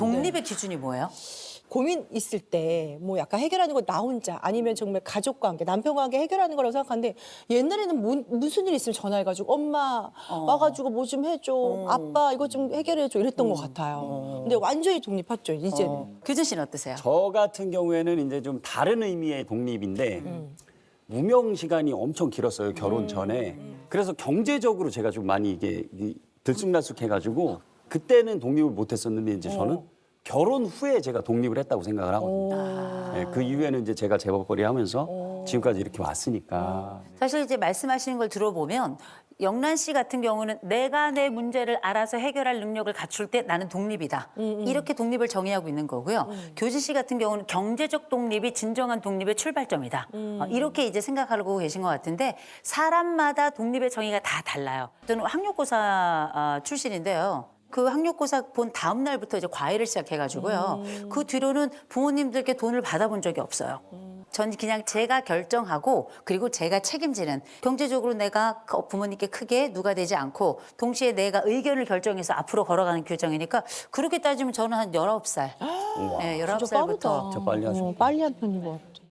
독립의 기준이 뭐예요? 고민 있을 때 뭐 약간 해결하는 거 나 혼자 아니면 정말 가족과 함께 남편과 함께 해결하는 거라고 생각하는데 옛날에는 뭐- 무슨 일 있으면 전화해가지고 엄마 와가지고 뭐 좀 해줘 아빠 이거 좀 해결해줘 이랬던 것 같아요. 근데 완전히 독립했죠 이제는. 규진 씨는 어떠세요? 저 같은 경우에는 이제 좀 다른 의미의 독립인데 무명 시간이 엄청 길었어요 결혼 전에. 그래서 경제적으로 제가 좀 많이 이게 이 들쑥날쑥해가지고 그때는 독립을 못했었는데 이제 저는 결혼 후에 제가 독립을 했다고 생각을 하거든요. 예, 그 이후에는 이제 제가 재벌거리 하면서 지금까지 이렇게 왔으니까 사실 이제 말씀하시는 걸 들어보면 영란 씨 같은 경우는 내가 내 문제를 알아서 해결할 능력을 갖출 때 나는 독립이다. 이렇게 독립을 정의하고 있는 거고요. 교진 씨 같은 경우는 경제적 독립이 진정한 독립의 출발점이다. 어, 이렇게 이제 생각하고 계신 것 같은데 사람마다 독립의 정의가 다 달라요. 저는 학력고사 아, 출신인데요. 그 학력고사 본 다음 날부터 이제 과외를 시작해가지고요. 그 뒤로는 부모님들께 돈을 받아본 적이 없어요. 전 그냥 제가 결정하고 그리고 제가 책임지는 경제적으로 내가 그 부모님께 크게 누가 되지 않고 동시에 내가 의견을 결정해서 앞으로 걸어가는 규정이니까 그렇게 따지면 저는 한 19살. 네, 진짜 19살부터 빠르다. 진짜 빨리 하셨다. 어, 빨리 한 편인 것 같아.